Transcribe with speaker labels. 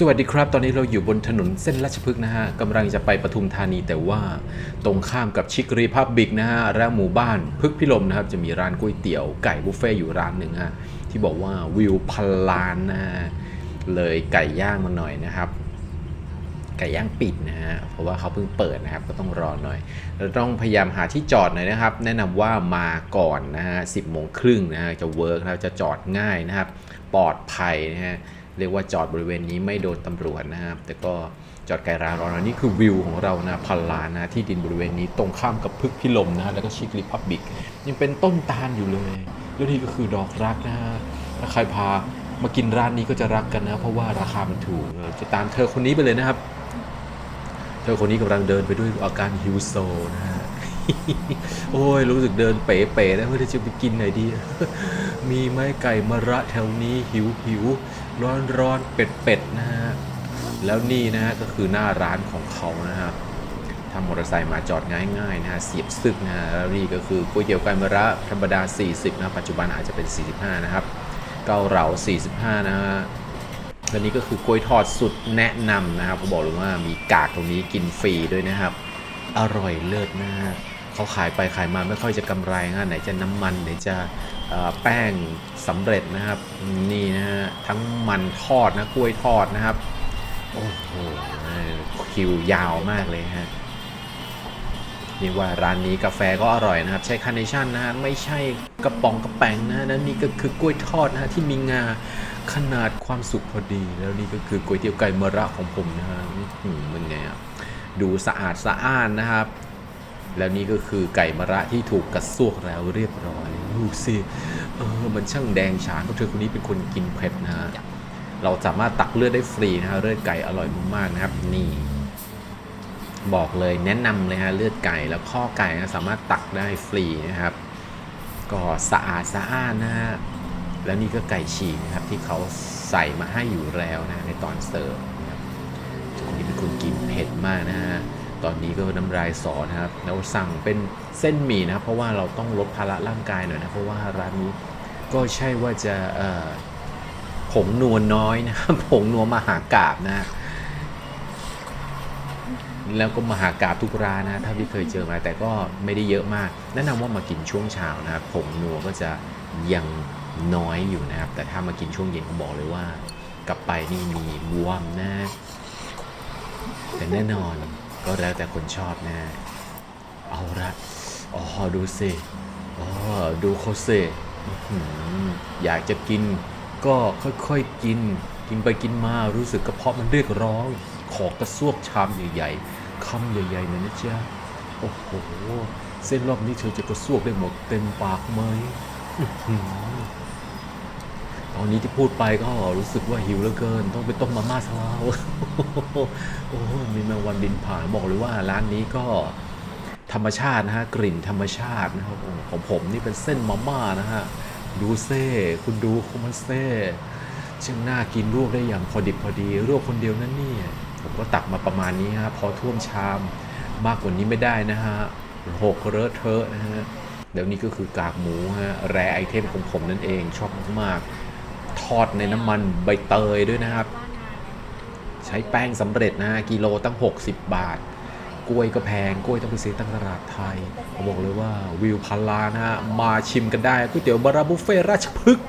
Speaker 1: สวัสดีครับ ตอนนี้เราอยู่บนถนนเส้นราชพฤกษ์นะฮะกำลังจะไปปทุมธานีแต่ว่าตรงข้ามกับชิครีพับบิกนะฮะและหมู่บ้านพฤกษพิลมนะครับ จะมีร้านก๋วยเตี๋ยวไก่บุฟเฟ่อยู่ร้านหนึ่งฮะที่บอกว่าวิวพันล้านนะเลยไก่ย่างมาหน่อยนะครับ ไก่ย่างปิดนะฮะเพราะว่าเขาเพิ่งเปิดนะครับก็ต้องรอหน่อยเราต้องพยายามหาที่จอดหน่อยนะครับ แนะนำว่ามาก่อนนะฮะสิบโมงครึ่งนะฮะจะเวิร์กแล้วจะจอดง่ายนะครับ ปลอดภัยนะฮะ เรียกว่าจอดบริเวณนี้ไม่โดนตำรวจนะครับ แต่ก็จอดไกลร้ารอนะนี่คือวิวของเรานะพันล้านนะที่ดินบริเวณนี้ตรงข้ามกับพึกพิลมนะแล้วก็ชิคลิพับบิกยังเป็นต้นตาลอยู่เลย แล้วนี่ก็คือดอกรักนะถ้าใครพามากินร้านนี้ก็จะรักกันนะ เพราะว่าราคามันถูกจะตามเธอคนนี้ไปเลยนะครับ เธอคนนี้กำลังเดินไปด้วยอาการหิวโซนะฮะโอ้ยรู้สึกเดินเป๋ๆแล้วเพื่อจะไปกินไหนดี มีไหมไก่มะระแถวนี้หิวหิว ร้อนร้อนเป็ดเป็ดๆนะฮะ แล้วนี่นะฮะก็คือหน้าร้านของเขานะครับทำมอเตอร์ไซค์มาจอดง่ายๆนะฮะเสียบซึกนะฮะแล้วนี่ก็คือก๋วยเตี๋ยวไก่มะระธรรมดา 40 นะ ปัจจุบันอาจจะเป็น 45 นะครับ เกาเหลา 45 นะฮะและนี่ก็คือกล้วยทอดสุดแนะนำนะครับเขาบอกเลยว่ามีกากตรงนี้กินฟรีด้วยนะครับ อร่อยเลิศนะฮะ เขาขายไปขายมาไม่ค่อยจะกำไรนะไหนจะน้ำมันไหนจะแป้งสำเร็จนะครับนี่นะฮะทั้งมันทอดนะกล้วยทอดนะครับโอ้โหคิวยาวมากเลยฮะนี่ว่าร้านนี้กาแฟก็อร่อยนะครับ ใช้คาร์เนชั่นนะฮะไม่ใช่กระป๋องกระแป้งนะนั่นนี่ก็คือกล้วยทอดนะฮะที่มีงาขนาดความสุขพอดี แล้วนี่ก็คือก๋วยเตี๋ยวไก่มะระของผมนะฮะมันไงอะดูสะอาดสะอ้านนะครับ แล้วนี่ก็คือไก่มะระที่ถูกกระซวกแล้วเรียบร้อยดูสิเออมันช่างแดงฉานเพราะเธอคนนี้เป็นคนกินเผ็ดนะฮะเราสามารถตักเลือดได้ฟรีนะฮะเลือดไก่อร่อยมากๆนะครับ นี่ บอกเลยแนะนำเลยฮะเลือดไก่แล้วข้อไก่นะสามารถตักได้ฟรีนะครับ ก็สะอาดสะอ้านนะฮะแล้วนี่ก็ไก่ฉีกนะครับที่เขาใส่มาให้อยู่แล้วนะในตอนเสิร์ฟนะครับคนนี้เป็นคนกินเผ็ดมากนะฮะ ตอนนี้ก็น้ำลายสอนะครับแล้วสั่งเป็นเส้นหมี่นะครับ เพราะว่าเราต้องลดภาระร่างกายหน่อยนะ เพราะว่าร้านนี้ก็ใช่ว่าจะผงนวลน้อยนะครับผงนวลมหากราบนะ แล้วก็มหากราบทุกร้านนะถ้าพี่เคยเจอมาแต่ก็ไม่ได้เยอะมาก แนะนำว่ามากินช่วงเช้านะครับผงนัวก็จะยังน้อยอยู่นะครับ แต่ถ้ามากินช่วงเย็นผมบอกเลยว่า กลับไปนี่มีบวมนะ แต่แน่นอน ก็แล้วแต่คนชอบนะ เอาละอ๋อดูสิอ๋อดูเขาสิอยากจะกิน ก็ค่อยๆกิน กินไปกินมารู้สึกกระเพาะมันเรียกร้อง ขอกระซวกชามใหญ่ๆคำใหญ่ๆหน่อยนะจ๊ะโอ้โห เส้นรอบนี้เธอจะกระซวกได้หมดเต็มปากไหม ตอนนี้ที่พูดไปก็รู้สึกว่าหิวเหลือเกิน ต้องไปต้มมาม่าซะแล้วโอ้โหมีแมงวันบินผ่านบอกเลยว่าร้านนี้ก็ธรรมชาตินะฮะ กลิ่นธรรมชาตินะครับของผมนี่เป็นเส้นมาม่านะฮะ ดูเซ่คุณดูคุมันเซ่ช่างน่ากินลวกได้อย่างพอดิบพอดีลวกคนเดียวนั่นนี่ผมก็ตักมาประมาณนี้ฮะพอท่วมชามมากกว่านี้ไม่ได้นะฮะหกเลอะเทอะนะฮะเดี๋ยวนี้ก็คือกากหมูฮะแรไอเทมของผมนั่นเองชอบมากๆ ทอดในน้ำมันใบเตยด้วยนะครับ ใช้แป้งสำเร็จนะกิโลตั้ง 60 บาท กล้วยก็แพงกล้วยต้องไปซื้อตั้งตลาดไทยผมบอกเลยว่าวิวพันลานะฮะมาชิมกันได้ก๋วยเตี๋ยวบาราบุฟเฟ่ราชพฤกษ์